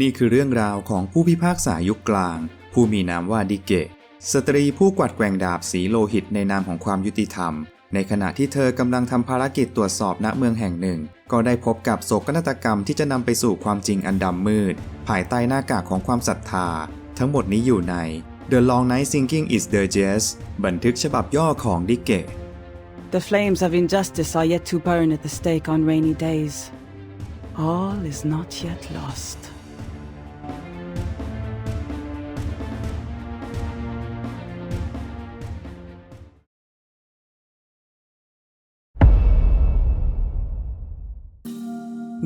นี่คือเรื่องราวของผู้พิพากษายุคกลาง ผู้มีนามว่าดิเกะ สตรีผู้กวัดแกว่งดาบสีโลหิตในนามของความยุติธรรม ในขณะที่เธอกำลังทำภารกิจตรวจสอบณเมืองแห่งหนึ่ง ก็ได้พบกับโศกนาฏกรรมที่จะนำไปสู่ความจริงอันดำมืด ภายใต้หน้ากากของความศรัทธา ทั้งหมดนี้อยู่ใน The Long Night Sinking is the Jazz บันทึกฉบับย่อของดิเกะ The flames of injustice are yet to burn at the stake on rainy days. All is not yet lost.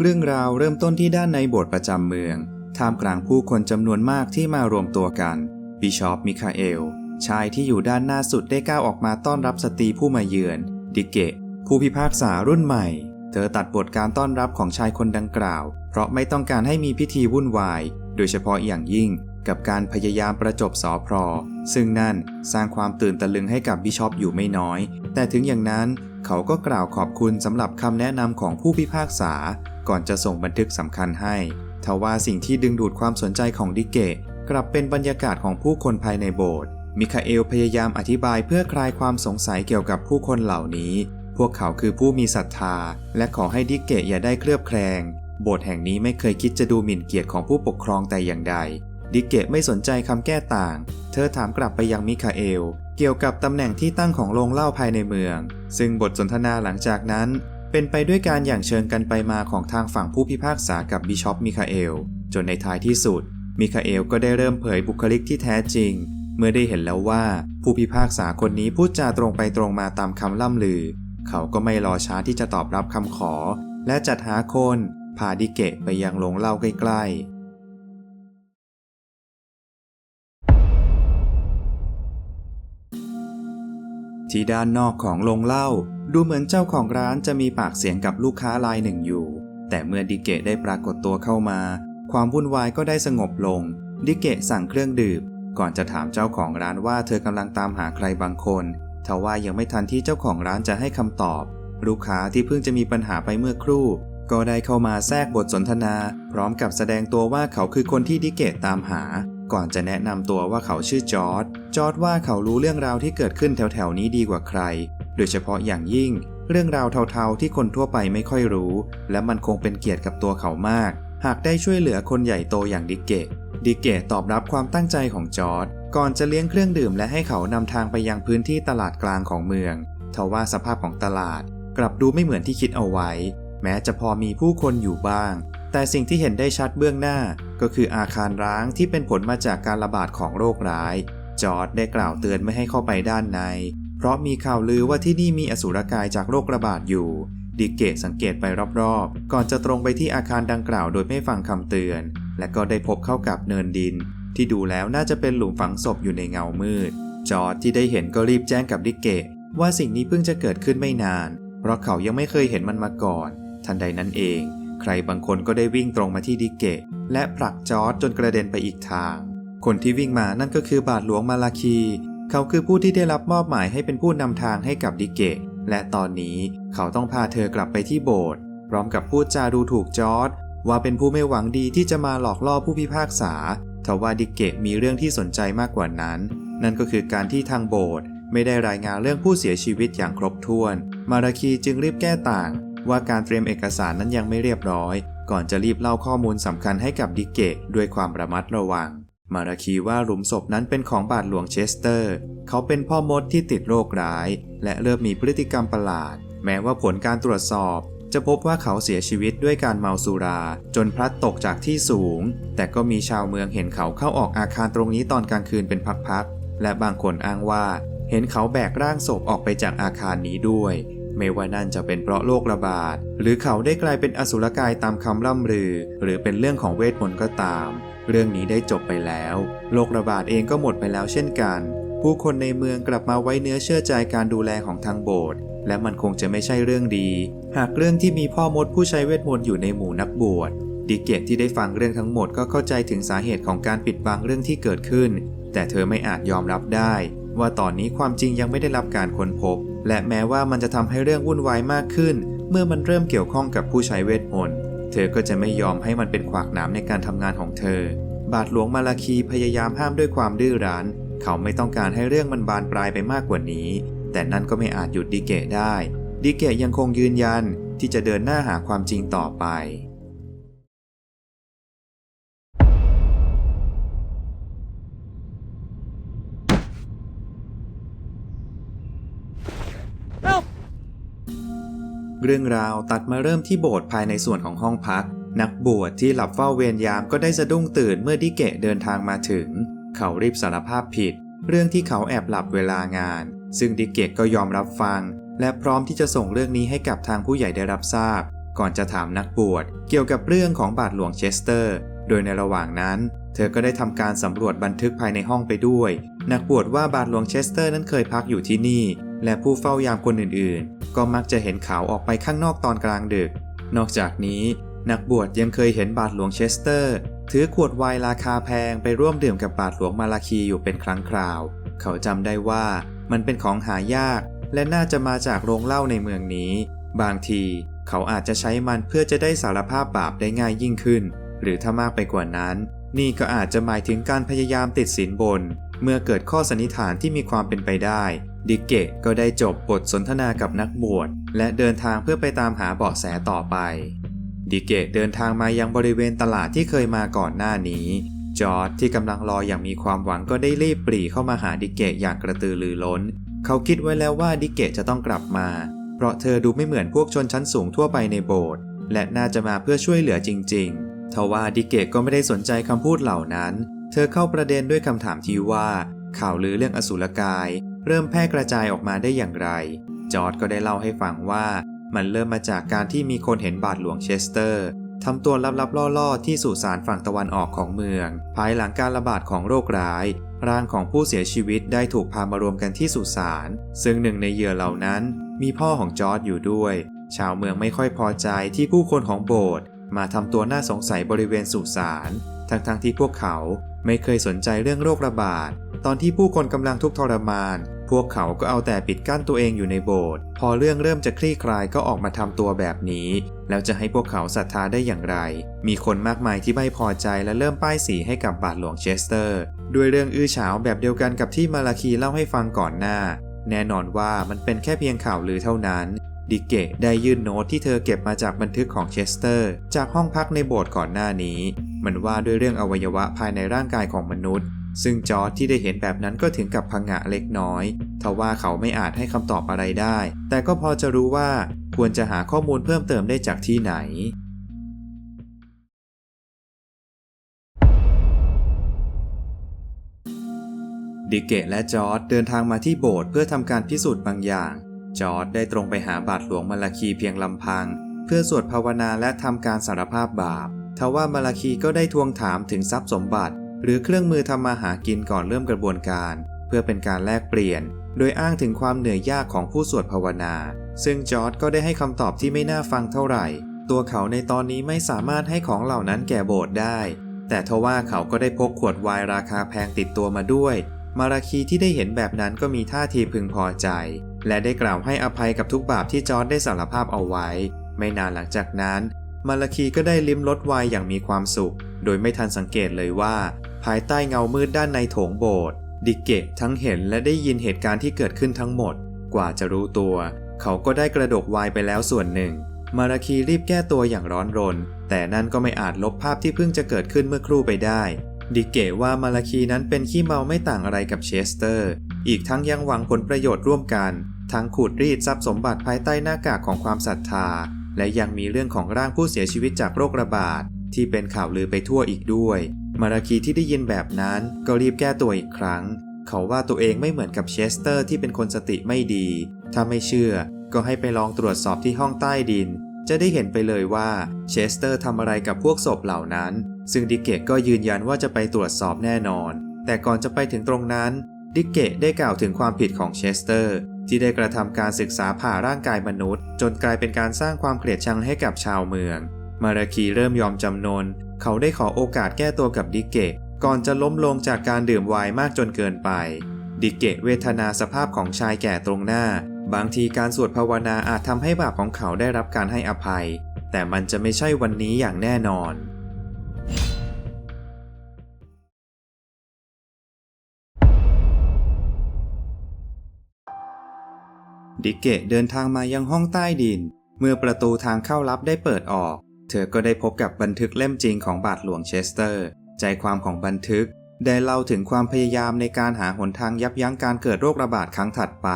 เรื่องราวเริ่มต้นที่ด้านในโบสถ์ประจำเมือง ท่ามกลางผู้คนจำนวนมากที่มารวมตัวกัน บิชอปมิคาเอล ชายที่อยู่ด้านหน้าสุดได้ก้าวออกมาต้อนรับสตรีผู้มาเยือน ดิเกะ ผู้พิพากษารุ่นใหม่ เธอตัดบทการต้อนรับของชายคนดังกล่าว เพราะไม่ต้องการให้มีพิธีวุ่นวาย โดยเฉพาะอย่างยิ่งกับการพยายามประจบสอพรซึ่งนั่นสร้างความตื่นตะลึงให้กับบิชอปอยู่ไม่น้อย แต่ถึงอย่างนั้นเขาก็กล่าวขอบคุณสำหรับคำแนะนำของผู้พิพากษา ก่อนจะส่งบันทึกสำคัญให้ทว่าสิ่งที่ดึงดูดความสนใจของดิเกะกลับเป็นบรรยากาศของผู้คนภายในโบสถ์ มิคาเอลพยายามอธิบายเพื่อคลายความสงสัยเกี่ยวกับผู้คนเหล่านี้ พวกเขาคือผู้มีศรัทธา และขอให้ดิเกะอย่าได้เคลือบแคลง โบสถ์แห่งนี้ไม่เคยคิดจะดูหมิ่นเกียรติของผู้ปกครองแต่อย่างใด ดิเกะไม่สนใจคำแก้ต่าง เธอถามกลับไปยังมิคาเอล เกี่ยวกับตำแหน่งที่ตั้งของโรงเล้าภายในเมือง ซึ่งบทสนทนาหลังจากนั้น เป็นไปด้วยการอย่างเชิญกันไปมาของทางฝั่งผู้พิพากษากับบิชอปมิคาเอล จนในท้ายที่สุด มิคาเอลก็ได้เริ่มเผยบุคลิกที่แท้จริง เมื่อได้เห็นแล้วว่าผู้พิพากษาคนนี้พูดจาตรงไปตรงมาตามคำล่ำลือ เขาก็ไม่รอช้าที่จะตอบรับคำขอ และจัดหาคนพาดิเกะไปยังโรงเล่าใกล้ๆ ที่ด้านนอกของโรงเหล้าดูเหมือนเจ้าของร้านจะมีปากเสียงกับลูกค้ารายหนึ่งอยู่ แต่เมื่อดิเกะได้ปรากฏตัวเข้ามา ความวุ่นวายก็ได้สงบลง ดิเกะสั่งเครื่องดื่ม ก่อนจะถามเจ้าของร้านว่าเธอกำลังตามหาใครบางคนทว่ายังไม่ทันที่เจ้าของร้านจะให้คำตอบ ลูกค้าที่เพิ่งจะมีปัญหาไปเมื่อครู่ ก็ได้เข้ามาแทรกบทสนทนา พร้อมกับแสดงตัวว่าเขาคือคนที่ดิเกะตามหา ก่อนจะแนะนำตัวว่าเขาชื่อจอร์ดจอร์ดว่าเขารู้เรื่องราวที่เกิดขึ้นแถวๆนี้ดีกว่าใคร โดยเฉพาะอย่างยิ่ง เรื่องราวเทาๆที่คนทั่วไปไม่ค่อยรู้ และมันคงเป็นเกียรติกับตัวเขามาก หากได้ช่วยเหลือคนใหญ่โตอย่างดิเกะดิเกะตอบรับความตั้งใจของจอร์ดก่อนจะเลี้ยงเครื่องดื่มและให้เขานำทางไปยังพื้นที่ตลาดกลางของเมืองทว่าสภาพของตลาด กลับดูไม่เหมือนที่คิดเอาไว้ แม้จะพอมีผู้คนอยู่บ้าง แต่สิ่งที่เห็นได้ชัดเบื้องหน้า ก็คืออาคารร้างที่เป็นผลมาจากการระบาดของโรคร้าย จอร์ดได้กล่าวเตือนไม่ให้เข้าไปด้านใน เพราะมีข่าวลือว่าที่นี่มีอสุรกายจากโรคระบาดอยู่ ดิเกตสังเกตไปรอบๆ ก่อนจะตรงไปที่อาคารดังกล่าวโดยไม่ฟังคำเตือน และก็ได้พบเข้ากับเนินดิน ที่ดูแล้วน่าจะเป็นหลุมฝังศพอยู่ในเงามืด จอร์ดที่ได้เห็นก็รีบแจ้งกับดิเกตว่าสิ่งนี้เพิ่งจะเกิดขึ้นไม่นาน เพราะเขายังไม่เคยเห็นมันมาก่อน ทันใดนั้นเอง ใครบางคนก็ได้วิ่งตรงมาที่ดิเกะ และผลักจอร์ดจนกระเด็นไปอีกทาง คนที่วิ่งมานั่นก็คือบาทหลวงมาลาคี เขาคือผู้ที่ได้รับมอบหมายให้เป็นผู้นำทางให้กับดิเกะ และตอนนี้เขาต้องพาเธอกลับไปที่โบสถ์พร้อมกับพูดจาดูถูกจอร์ดว่าเป็นผู้ไม่หวังดีที่จะมาหลอกล่อผู้พิพากษาทว่าดิเกะมีเรื่องที่สนใจมากกว่านั้น นั่นก็คือการที่ทางโบสถ์ไม่ได้รายงานเรื่องผู้เสียชีวิตอย่างครบถ้วน มาราคีจึงรีบแก้ต่าง ว่าการเตรียมเอกสารนั้นยังไม่เรียบร้อย ก่อนจะรีบเล่าข้อมูลสำคัญให้กับดิเกะด้วยความระมัดระวัง มาราคีว่าหลุมศพนั้นเป็นของบาทหลวงเชสเตอร์ เขาเป็นพ่อมดที่ติดโรคร้าย และเริ่มมีพฤติกรรมประหลาด แม้ว่าผลการตรวจสอบ จะพบว่าเขาเสียชีวิตด้วยการเมาสุรา จนพลัดตกจากที่สูง แต่ก็มีชาวเมืองเห็นเขาเข้าออกอาคารตรงนี้ตอนกลางคืนเป็นพักๆและบางคนอ้างว่า เห็นเขาแบกร่างศพออกไปจากอาคารนี้ด้วย ไม่ว่านั่นจะเป็นเพราะโรคระบาด หรือเขาได้กลายเป็นอสุรกายตามคำล่ำลือ หรือเป็นเรื่องของเวทมนต์ก็ตาม เรื่องนี้ได้จบไปแล้ว โรคระบาดเองก็หมดไปแล้วเช่นกัน ผู้คนในเมืองกลับมาไว้เนื้อเชื่อใจการดูแลของทางโบสถ์และมันคงจะไม่ใช่เรื่องดี หากเรื่องที่มีพ่อมดผู้ใช้เวทมนต์อยู่ในหมู่นักบวชดิเกตที่ได้ฟังเรื่องทั้งหมดก็เข้าใจถึงสาเหตุของการปิดบังเรื่องที่เกิดขึ้น แต่เธอไม่อาจยอมรับได้ ว่าตอนนี้ความจริงยังไม่ได้รับการค้นพบ และแม้ว่ามันจะทำให้เรื่องวุ่นวายมากขึ้น เมื่อมันเริ่มเกี่ยวข้องกับผู้ใช้เวทมนต์ เธอก็จะไม่ยอมให้มันเป็นขวากหนามในการทำงานของเธอ บาทหลวงมาลาคีพยายามห้ามด้วยความดื้อรั้น เขาไม่ต้องการให้เรื่องมันบานปลายไปมากกว่านี้ แต่นั่นก็ไม่อาจหยุดดิเกะได้ ดิเกะยังคงยืนยันที่จะเดินหน้าหาความจริงต่อไป เรื่องราวตัดมาเริ่มที่โบสถ์ภายในส่วนของห้องพัก นักบวชที่หลับเฝ้าเวรยามก็ได้สะดุ้งตื่นเมื่อดิเกะเดินทางมาถึง เขารีบสารภาพผิด เรื่องที่เขาแอบหลับเวลางาน ซึ่งดิเกะก็ยอมรับฟัง และพร้อมที่จะส่งเรื่องนี้ให้กับทางผู้ใหญ่ได้รับทราบ ก่อนจะถามนักบวชเกี่ยวกับเรื่องของบาทหลวงเชสเตอร์ โดยในระหว่างนั้น เธอก็ได้ทำการสำรวจบันทึกภายในห้องไปด้วย นักบวชว่าบาทหลวงเชสเตอร์นั้นเคยพักอยู่ที่นี่ และผู้เฝ้ายามคนอื่นๆ ก็มักจะเห็นเขาออกไปข้างนอกตอนกลางดึก นอกจากนี้นักบวชยังเคยเห็นบาทหลวงเชสเตอร์ ถือขวดไวน์ราคาแพงไปร่วมดื่มกับบาทหลวงมาลาคีอยู่เป็นครั้งคราว เขาจำได้ว่ามันเป็นของหายาก และน่าจะมาจากโรงเหล้าในเมืองนี้ บางทีเขาอาจจะใช้มันเพื่อจะได้สารภาพบาปได้ง่ายยิ่งขึ้น หรือถ้ามากไปกว่านั้น นี่ก็อาจจะหมายถึงการพยายามติดสินบน เมื่อเกิดข้อสันนิษฐานที่มีความเป็นไปได้ ดิเกะก็ได้จบบทสนทนากับนักบวชและเดินทางเพื่อไปตามหาเบาะแสต่อไป ดิเกะเดินทางมายังบริเวณตลาดที่เคยมาก่อนหน้านี้ จอร์ดที่กำลังรออย่างมีความหวังก็ได้รีบปรีเข้ามาหาดิเกะอย่างกระตือรือร้น เขาคิดไว้แล้วว่าดิเกะจะต้องกลับมา เพราะเธอดูไม่เหมือนพวกชนชั้นสูงทั่วไปในโบสถ์และน่าจะมาเพื่อช่วยเหลือจริงๆทว่าดิเกะก็ไม่ได้สนใจคำพูดเหล่านั้น เธอเข้าประเด็นด้วยคำถามที่ว่า ข่าวลือเรื่องอสุรกาย เริ่มแพร่กระจายออกมาได้อย่างไร จอร์ดก็ได้เล่าให้ฟังว่ามันเริ่มมาจากการที่มีคนเห็นบาทหลวงเชสเตอร์ทำตัวลับๆล่อๆ ที่สุสานฝั่งตะวันออกของเมือง ภายหลังการระบาดของโรคร้าย ร่างของผู้เสียชีวิตได้ถูกพามารวมกันที่สุสาน ซึ่งหนึ่งในเหยื่อเหล่านั้น มีพ่อของจอร์ดอยู่ด้วย ชาวเมืองไม่ค่อยพอใจที่ผู้คนของโบสถ์มาทำตัวน่าสงสัยบริเวณสุสาน ทั้งๆที่พวกเขาไม่เคยสนใจเรื่องโรคระบาด ตอนที่ผู้คนกำลังทุกข์ทรมาน พวกเขาก็เอาแต่ปิดกั้นตัวเองอยู่ในโบสถ์พอเรื่องเริ่มจะคลี่คลายก็ออกมาทำตัวแบบนี้ แล้วจะให้พวกเขาศรัทธาได้อย่างไร มีคนมากมายที่ไม่พอใจและเริ่มป้ายสีให้กับบาทหลวงเชสเตอร์ ด้วยเรื่องอื้อฉาวแบบเดียวกันกับที่มาลาคีเล่าให้ฟังก่อนหน้า แน่นอนว่ามันเป็นแค่เพียงข่าวลือเท่านั้นดิเกะได้ยื่นโน้ตที่เธอเก็บมาจากบันทึกของเชสเตอร์ จากห้องพักในโบสถ์ก่อนหน้านี้ มันว่าด้วยเรื่องอวัยวะภายในร่างกายของมนุษย์ ซึ่งจอร์จที่ได้เห็นแบบนั้นก็ถึงกับพังงะเล็กน้อยทว่าเขาไม่อาจให้คำตอบอะไรได้ แต่ก็พอจะรู้ว่าควรจะหาข้อมูลเพิ่มเติมได้จากที่ไหน ดิเกะและจอร์ดเดินทางมาที่โบสถ์เพื่อทำการพิสูจน์บางอย่าง จอร์ดได้ตรงไปหาบาทหลวงมาลาคีเพียงลำพัง เพื่อสวดภาวนาและทำการสารภาพบาปทว่ามาลาคีก็ได้ทวงถามถึงทรัพย์สมบัติ หรือเครื่องมือทำมาหากินก่อนเริ่มกระบวนการ เพื่อเป็นการแลกเปลี่ยน โดยอ้างถึงความเหนื่อยยากของผู้สวดภาวนา ซึ่งจอร์ดก็ได้ให้คำตอบที่ไม่น่าฟังเท่าไหร่ ตัวเขาในตอนนี้ไม่สามารถให้ของเหล่านั้นแก่โบสถ์ได้ แต่ทว่าเขาก็ได้พกขวดไวน์ราคาแพงติดตัวมาด้วย มาราคีที่ได้เห็นแบบนั้นก็มีท่าทีพึงพอใจ และได้กล่าวให้อภัยกับทุกบาปที่จอร์ดได้สารภาพเอาไว้ ไม่นานหลังจากนั้นมาราคีก็ได้ลิ้มรสไวน์อย่างมีความสุข โดยไม่ทันสังเกตเลยว่า ภายใต้เงามืดด้านในโถงโบสถ์ดิเกะทั้งเห็นและได้ยินเหตุการณ์ที่เกิดขึ้นทั้งหมด กว่าจะรู้ตัว เขาก็ได้กระดกวน์ไปแล้วส่วนหนึ่ง มาราคีรีบแก้ตัวอย่างร้อนรน แต่นั่นก็ไม่อาจลบภาพที่เพิ่งจะเกิดขึ้นเมื่อครู่ไปได้ ดิเกะว่ามาราคีนั้นเป็นขี้เมาไม่ต่างอะไรกับเชสเตอร์ อีกทั้งยังหวังผลประโยชน์ร่วมกัน ทั้งขูดรีดทรัพย์สมบัติภายใต้หน้ากากของความศรัทธา และยังมีเรื่องของร่างผู้เสียชีวิตจากโรคระบาดที่เป็นข่าวลือไปทั่วอีกด้วย มาราคีที่ได้ยินแบบนั้นก็รีบแก้ตัวอีกครั้ง เขาว่าตัวเองไม่เหมือนกับเชสเตอร์ที่เป็นคนสติไม่ดี ถ้าไม่เชื่อก็ให้ไปลองตรวจสอบที่ห้องใต้ดิน จะได้เห็นไปเลยว่าเชสเตอร์ทำอะไรกับพวกศพเหล่านั้น ซึ่งดิเกตก็ยืนยันว่าจะไปตรวจสอบแน่นอน แต่ก่อนจะไปถึงตรงนั้น ดิเกตได้กล่าวถึงความผิดของเชสเตอร์ที่ได้กระทำการศึกษาผ่าร่างกายมนุษย์ จนกลายเป็นการสร้างความเกลียดชังให้กับชาวเมือง มาราคีเริ่มยอมจำนน เขาได้ขอโอกาสแก้ตัวกับดิเกตก่อนจะล้มลงจากการดื่มไวน์มากจนเกินไป ดิเกตเวทนาสภาพของชายแก่ตรงหน้า บางทีการสวดภาวนาอาจทำให้บาปของเขาได้รับการให้อภัย แต่มันจะไม่ใช่วันนี้อย่างแน่นอน ดิเกะเดินทางมายังห้องใต้ดิน เมื่อประตูทางเข้าลับได้เปิดออก เธอก็ได้พบกับบันทึกเล่มจริงของบาทหลวงเชสเตอร์ ใจความของบันทึก ได้เล่าถึงความพยายามในการหาหนทางยับยั้งการเกิดโรคระบาดครั้งถัดไป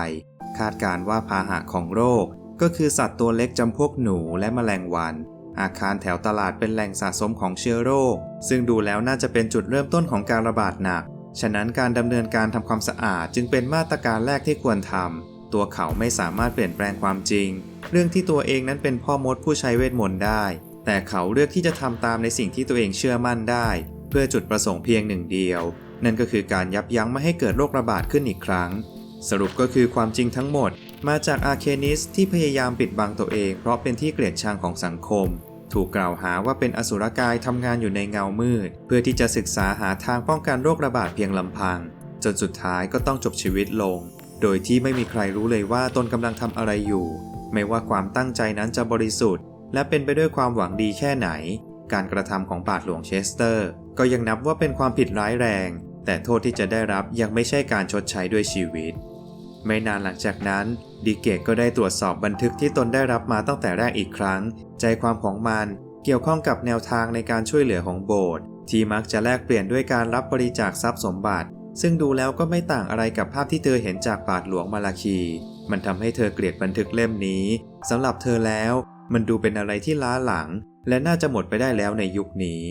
คาดการณ์ว่าพาหะของโรค ก็คือสัตว์ตัวเล็กจำพวกหนูและแมลงวัน อาคารแถวตลาดเป็นแหล่งสะสมของเชื้อโรค ซึ่งดูแล้วน่าจะเป็นจุดเริ่มต้นของการระบาดหนัก ฉะนั้นการดำเนินการทำความสะอาดจึงเป็นมาตรการแรกที่ควรทำตัวเขาไม่สามารถเปลี่ยนแปลงความจริง เรื่องที่ตัวเองนั้นเป็นพ่อมดผู้ใช้เวทมนต์ได้ แต่เขาเลือกที่จะทำตามในสิ่งที่ตัวเองเชื่อมั่นได้ เพื่อจุดประสงค์เพียงหนึ่งเดียว นั่นก็คือการยับยั้งไม่ให้เกิดโรคระบาดขึ้นอีกครั้ง สรุปก็คือความจริงทั้งหมด มาจากอาร์เคนิสที่พยายามปิดบังตัวเอง เพราะเป็นที่เกลียดชังของสังคม ถูกกล่าวหาว่าเป็นอสุรกายทำงานอยู่ในเงามืด เพื่อที่จะศึกษาหาทางป้องกันโรคระบาดเพียงลำพัง จนสุดท้ายก็ต้องจบชีวิตลง โดยที่ไม่มีใครรู้เลยว่าตนกำลังทำอะไรอยู่ ไม่ว่าความตั้งใจนั้นจะบริสุทธิ์ และเป็นไปด้วยความหวังดีแค่ไหน การกระทำของบาทหลวงเชสเตอร์ ก็ยังนับว่าเป็นความผิดร้ายแรง แต่โทษที่จะได้รับยังไม่ใช่การชดใช้ด้วยชีวิต ไม่นานหลังจากนั้นดิเกตก็ได้ตรวจสอบบันทึกที่ตนได้รับมาตั้งแต่แรกอีกครั้ง ใจความของมันเกี่ยวข้องกับแนวทางในการช่วยเหลือของโบสถ์ที่มักจะแลกเปลี่ยนด้วยการรับบริจาคทรัพย์สมบัติ ซึ่งดูแล้วก็ไม่ต่างอะไรกับภาพที่เธอเห็นจากบาทหลวงมาลาคี มันทำให้เธอเกลียดบันทึกเล่มนี้สำหรับเธอแล้ว มันดูเป็นอะไรที่ล้าหลัง และน่าจะหมดไปได้แล้วในยุคนี้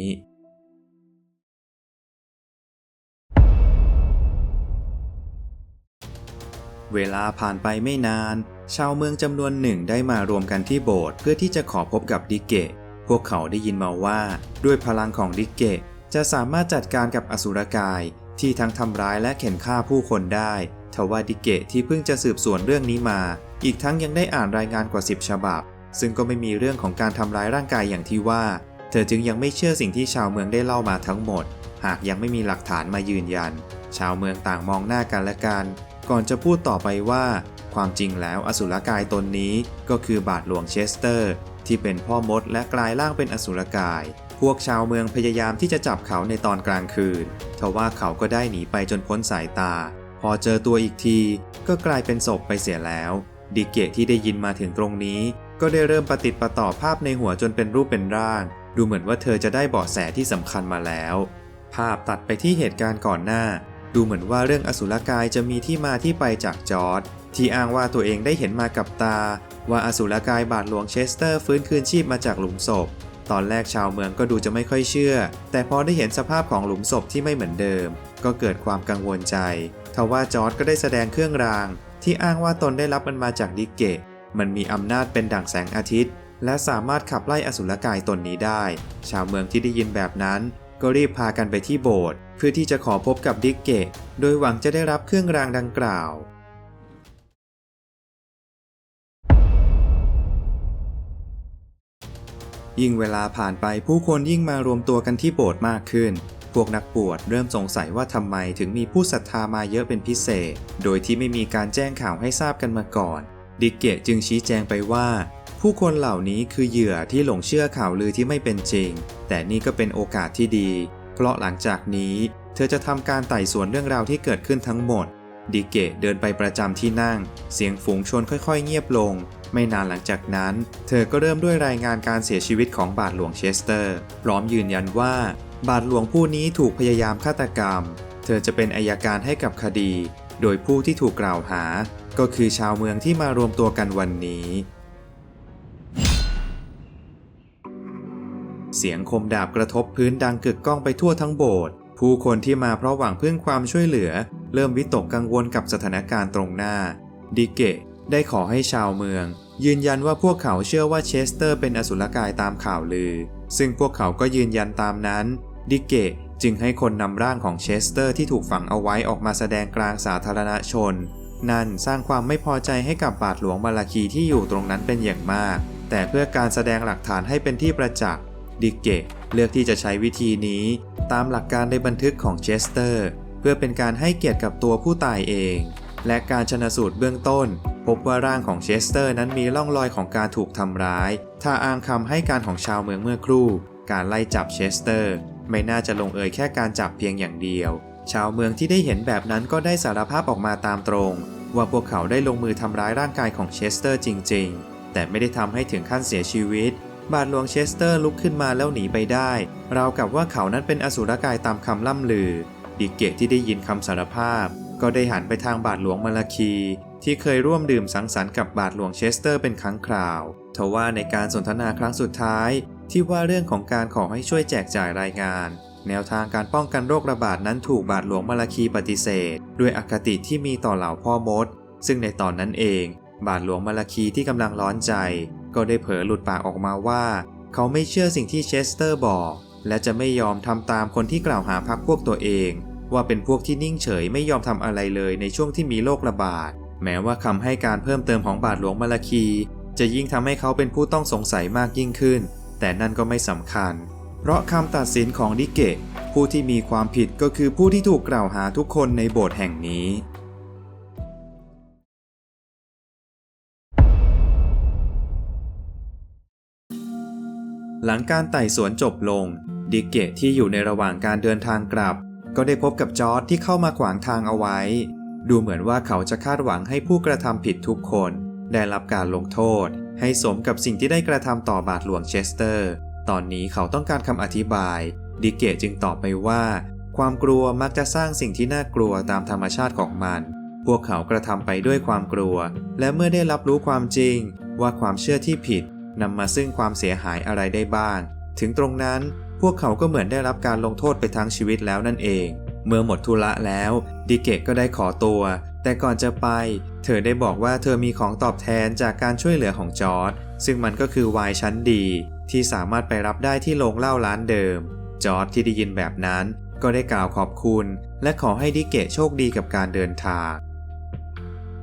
เวลาผ่านไปไม่นาน ชาวเมืองจำนวนหนึ่งได้มารวมกันที่โบสถ์เพื่อที่จะขอพบกับดิเกะ พวกเขาได้ยินมาว่า ด้วยพลังของดิเกะ จะสามารถจัดการกับอสุรกายที่ทั้งทำร้ายและเข็นฆ่าผู้คนได้ทว่าดิเกะที่เพิ่งจะสืบสวนเรื่องนี้มา อีกทั้งยังได้อ่านรายงานกว่า 10 ฉบับ ซึ่งก็ไม่มีเรื่องของการทำร้ายร่างกายอย่างที่ว่า เธอจึงยังไม่เชื่อสิ่งที่ชาวเมืองได้เล่ามาทั้งหมด หากยังไม่มีหลักฐานมายืนยัน ชาวเมืองต่างมองหน้ากันและกัน ก่อนจะพูดต่อไปว่า ความจริงแล้วอสุรกายตนนี้ก็คือบาทหลวงเชสเตอร์ ที่เป็นพ่อมดและกลายร่างเป็นอสุรกาย พวกชาวเมืองพยายามที่จะจับเขาในตอนกลางคืนทว่าเขาก็ได้หนีไปจนพ้นสายตา พอเจอตัวอีกที ก็กลายเป็นศพไปเสียแล้วดิเกะที่ได้ยินมาถึงตรงนี้ ก็ได้เริ่มประติดประต่อภาพในหัวจนเป็นรูปเป็นร่าง ดูเหมือนว่าเธอจะได้เบาะแสที่สำคัญมาแล้ว ภาพตัดไปที่เหตุการณ์ก่อนหน้า ดูเหมือนว่าเรื่องอสุรกายจะมีที่มาที่ไปจากจอร์ดที่อ้างว่าตัวเองได้เห็นมากับตา ว่าอสุรกายบาทหลวงเชสเตอร์ฟื้นคืนชีพมาจากหลุมศพ ตอนแรกชาวเมืองก็ดูจะไม่ค่อยเชื่อ แต่พอได้เห็นสภาพของหลุมศพที่ไม่เหมือนเดิม ก็เกิดความกังวลใจทว่าจอร์ดก็ได้แสดงเครื่องราง ที่อ้างว่าตนได้รับมันมาจากดิเกะ มันมีอำนาจเป็นดั่งแสงอาทิตย์ และสามารถขับไล่อสุรกายตนนี้ได้ ชาวเมืองที่ได้ยินแบบนั้น ก็รีบพากันไปที่โบสถ์เพื่อที่จะขอพบกับดิกเกะโดยหวังจะได้รับเครื่องรางดังกล่าวยิ่งเวลาผ่านไปผู้คนยิ่งมารวมตัวกันที่โบสถ์มากขึ้น พวกนักบวชเริ่มสงสัยว่าทำไมถึงมีผู้ศรัทธามาเยอะเป็นพิเศษ โดยที่ไม่มีการแจ้งข่าวให้ทราบกันมาก่อน ดิกเกะจึงชี้แจงไปว่า ผู้คนเหล่านี้คือเหยื่อที่หลงเชื่อข่าวลือที่ไม่เป็นจริง แต่นี่ก็เป็นโอกาสที่ดี เพราะหลังจากนี้ เธอจะทำการไต่สวนเรื่องราวที่เกิดขึ้นทั้งหมด ดิเกะเดินไปประจำที่นั่ง เสียงฝูงชนค่อยๆ เงียบลง ไม่นานหลังจากนั้น เธอก็เริ่มด้วยรายงานการเสียชีวิตของบาทหลวงเชสเตอร์ พร้อมยืนยันว่า บาทหลวงผู้นี้ถูกพยายามฆาตกรรม เธอจะเป็นอายการให้กับคดี โดยผู้ที่ถูกกล่าวหา ก็คือชาวเมืองที่มารวมตัวกันวันนี้ เสียงคมดาบกระทบพื้นดังกึกก้องไปทั่วทั้งโบสถ์ผู้คนที่มาเพราะหวังพึ่งความช่วยเหลือ เริ่มวิตกกังวลกับสถานการณ์ตรงหน้า ดิเกะได้ขอให้ชาวเมือง ยืนยันว่าพวกเขาเชื่อว่าเชสเตอร์เป็นอสุรกายตามข่าวลือ ซึ่งพวกเขาก็ยืนยันตามนั้น ดิเกะจึงให้คนนำร่างของเชสเตอร์ที่ถูกฝังเอาไว้ออกมาแสดงกลางสาธารณชน นั่นสร้างความไม่พอใจให้กับบาทหลวงบาลาคีที่อยู่ตรงนั้นเป็นอย่างมาก แต่เพื่อการแสดงหลักฐานให้เป็นที่ประจักษ์ดิเกะเลือกที่จะใช้วิธีนี้ ตามหลักการในบันทึกของเชสเตอร์ เพื่อเป็นการให้เกียรติกับตัวผู้ตายเอง และการชนสูตรเบื้องต้น พบว่าร่างของเชสเตอร์นั้นมีร่องรอยของการถูกทำร้าย ถ้าอ้างคำให้การของชาวเมืองเมื่อครู่ การไล่จับเชสเตอร์ ไม่น่าจะลงเอยแค่การจับเพียงอย่างเดียว ชาวเมืองที่ได้เห็นแบบนั้นก็ได้สารภาพออกมาตามตรง ว่าพวกเขาได้ลงมือทำร้ายร่างกายของเชสเตอร์จริง ๆ แต่ไม่ได้ทำให้ถึงขั้นเสียชีวิต บาทหลวงเชสเตอร์ลุกขึ้นมาแล้วหนีไปได้ ราวกับว่าเขานั้นเป็นอสุรกายตามคำล่ำลือ ดิเกตที่ได้ยินคำสารภาพ ก็ได้หันไปทางบาทหลวงมาลาคี ที่เคยร่วมดื่มสังสรรค์กับบาทหลวงเชสเตอร์เป็นครั้งคราวทว่าในการสนทนาครั้งสุดท้าย ที่ว่าเรื่องของการขอให้ช่วยแจกจ่ายรายงาน แนวทางการป้องกันโรคระบาดนั้นถูกบาทหลวงมาลาคีปฏิเสธ ด้วยอคติที่มีต่อเหล่าพ่อมด ซึ่งในตอนนั้นเอง บาทหลวงมาลาคีที่กำลังร้อนใจ ก็ได้เผลอหลุดปากออกมาว่า เขาไม่เชื่อสิ่งที่เชสเตอร์บอก และจะไม่ยอมทำตามคนที่กล่าวหาพรรคพวกตัวเอง ว่าเป็นพวกที่นิ่งเฉยไม่ยอมทำอะไรเลยในช่วงที่มีโรคระบาด แม้ว่าคำให้การเพิ่มเติมของบาทหลวงมาลาคี จะยิ่งทำให้เขาเป็นผู้ต้องสงสัยมากยิ่งขึ้น แต่นั่นก็ไม่สำคัญ เพราะคำตัดสินของดิเกะ ผู้ที่มีความผิดก็คือผู้ที่ถูกกล่าวหาทุกคนในโบสถ์แห่งนี้ หลังการไต่สวนจบลง ดิเกะที่อยู่ในระหว่างการเดินทางกลับ ก็ได้พบกับจอร์ดที่เข้ามาขวางทางเอาไว้ ดูเหมือนว่าเขาจะคาดหวังให้ผู้กระทำผิดทุกคน ได้รับการลงโทษ ให้สมกับสิ่งที่ได้กระทำต่อบาทหลวงเชสเตอร์ ตอนนี้เขาต้องการคำอธิบาย ดิเกะจึงตอบไปว่า ความกลัวมักจะสร้างสิ่งที่น่ากลัวตามธรรมชาติของมัน พวกเขากระทำไปด้วยความกลัว และเมื่อได้รับรู้ความจริง ว่าความเชื่อที่ผิดนำมาซึ่งความเสียหายอะไรได้บ้าง ถึงตรงนั้นพวกเขาก็เหมือนได้รับการลงโทษไปทั้งชีวิตแล้วนั่นเอง เมื่อหมดธุระแล้ว ดิเกะก็ได้ขอตัว แต่ก่อนจะไป เธอได้บอกว่าเธอมีของตอบแทนจากการช่วยเหลือของจอร์ดซึ่งมันก็คือไวน์ชั้นดี ที่สามารถไปรับได้ที่โรงเหล้าร้านเดิม จอร์ดที่ได้ยินแบบนั้นก็ได้กล่าวขอบคุณ และขอให้ดิเกะโชคดีกับการเดินทาง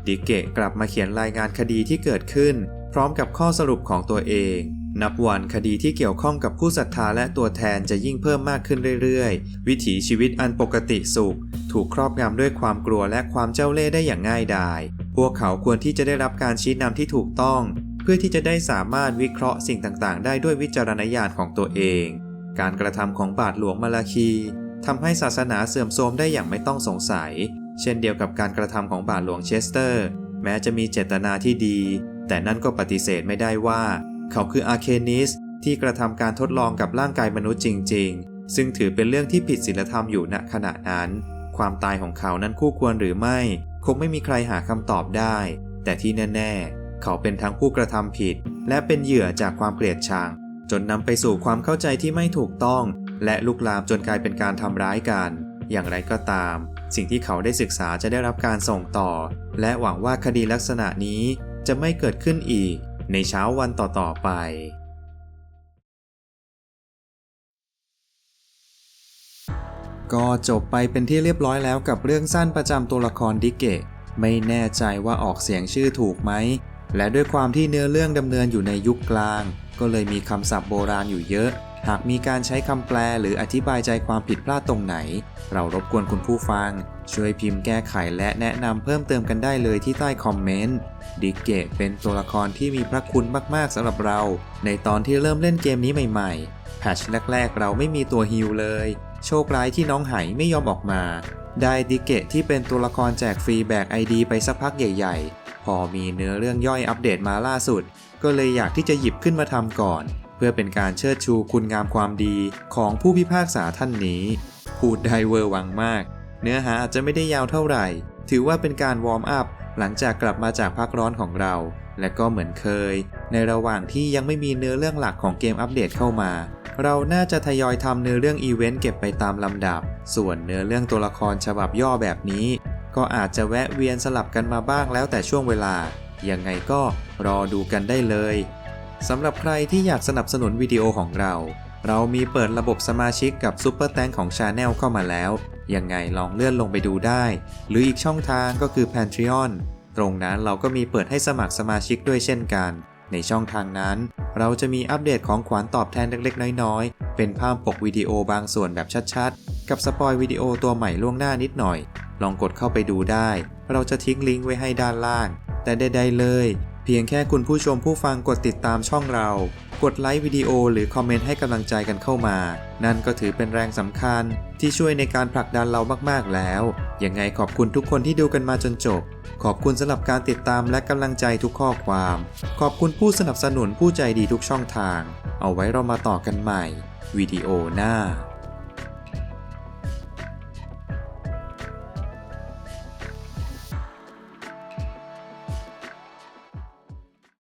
ดิเกะกลับมาเขียนรายงานคดีที่เกิดขึ้น พร้อมกับข้อสรุปของตัวเอง นับวันคดีที่เกี่ยวข้องกับผู้ศรัทธาและตัวแทนจะยิ่งเพิ่มมากขึ้นเรื่อยๆ วิถีชีวิตอันปกติสุข ถูกครอบงำด้วยความกลัวและความเจ้าเล่ห์ได้อย่างง่ายดาย พวกเขาควรที่จะได้รับการชี้นำที่ถูกต้อง เพื่อที่จะได้สามารถวิเคราะห์สิ่งต่างๆ ได้ด้วยวิจารณญาณของตัวเอง การกระทำของบาทหลวงมาลาคีทำให้ศาสนาเสื่อมโทรมได้อย่างไม่ต้องสงสัย เช่นเดียวกับการกระทำของบาทหลวงเชสเตอร์ แม้จะมีเจตนาที่ดี แต่นั่นก็ปฏิเสธไม่ได้ว่า เขาคืออาร์เคนิสที่กระทำการทดลองกับร่างกายมนุษย์จริง ๆ ซึ่งถือเป็นเรื่องที่ผิดศีลธรรมอยู่ณขณะนั้น ความตายของเขานั้นคู่ควรหรือไม่ คงไม่มีใครหาคำตอบได้ แต่ที่แน่ ๆ เขาเป็นทั้งผู้กระทำผิด และเป็นเหยื่อจากความเกลียดชัง จนนำไปสู่ความเข้าใจที่ไม่ถูกต้อง และลุกลามจนกลายเป็นการทำร้ายกัน อย่างไรก็ตาม สิ่งที่เขาได้ศึกษาจะได้รับการส่งต่อ และหวังว่าคดีลักษณะนี้จะไม่เกิดขึ้นอีก ในเช้าวันต่อๆไปก็จบไปเป็นที่เรียบร้อยแล้วกับเรื่องสั้นประจำตัวละครดิเกะ ไม่แน่ใจว่าออกเสียงชื่อถูกไหม และด้วยความที่เนื้อเรื่องดำเนินอยู่ในยุคกลาง ก็เลยมีคำศัพท์โบราณอยู่เยอะ หากมีการใช้คำแปลหรืออธิบายใจความผิดพลาดตรงไหน เรารบกวนคุณผู้ฟัง ช่วยพิมพ์แก้ไขและแนะนำเพิ่มเติมกันได้เลยที่ใต้คอมเมนต์ดิเกะเป็นตัวละครที่มีพระคุณมาก ๆสำหรับเรา ในตอนที่เริ่มเล่นเกมนี้ใหม่ๆ แพชแรกๆ เราไม่มีตัวฮิลเลย โชคร้ายที่น้องไหไม่ยอมออกมา ได้ดิเกะที่เป็นตัวละครแจกฟรีแบกไอดีไปสักพักใหญ่ ๆ พอมีเนื้อเรื่องย่อยอัปเดตมาล่าสุด ก็เลยอยากที่จะหยิบขึ้นมาทำก่อน เพื่อเป็นการเชิดชูคุณงามความดีของผู้พิพากษาท่านนี้ พูดได้เวอร์วังมาก เนื้อหาอาจจะไม่ได้ยาวเท่าไหร่ ถือว่าเป็นการวอร์มอัพหลังจากกลับมาจากพักร้อนของเรา และก็เหมือนเคย ในระหว่างที่ยังไม่มีเนื้อเรื่องหลักของเกมอัปเดตเข้ามา เราน่าจะทยอยทำเนื้อเรื่องอีเวนต์เก็บไปตามลำดับ ส่วนเนื้อเรื่องตัวละครฉบับย่อแบบนี้ ก็อาจจะแวะเวียนสลับกันมาบ้างแล้วแต่ช่วงเวลา ยังไงก็รอดูกันได้เลยสำหรับใครที่อยากสนับสนุนวิดีโอของเรา เรามีเปิดระบบสมาชิกกับซูเปอร์แตงของ Channel เข้ามาแล้ว ยังไงลองเลื่อนลงไปดูได้ หรืออีกช่องทางก็คือ Patreon ตรงนั้นเราก็มีเปิดให้สมัครสมาชิกด้วยเช่นกัน ในช่องทางนั้น เราจะมีอัปเดตของขวัญตอบแทนเล็กๆ น้อยๆ เป็นภาพปกวิดีโอบางส่วนแบบชัดๆ กับสปอยวิดีโอตัวใหม่ล่วงหน้านิดหน่อย ลองกดเข้าไปดูได้ เราจะทิ้งลิงก์ไว้ให้ด้านล่าง แต่ใดๆเลย เพียงแค่คุณผู้ชมผู้ฟังกดติดตามช่องเรา กดไลค์วิดีโอหรือคอมเมนต์ให้กำลังใจกันเข้ามา นั่นก็ถือเป็นแรงสำคัญ ที่ช่วยในการผลักดันเรามากๆแล้ว ยังไงขอบคุณทุกคนที่ดูกันมาจนจบ ขอบคุณสำหรับการติดตามและกำลังใจทุกข้อความ ขอบคุณผู้สนับสนุนผู้ใจดีทุกช่องทาง เอาไว้เรามาต่อกันใหม่วิดีโอหน้า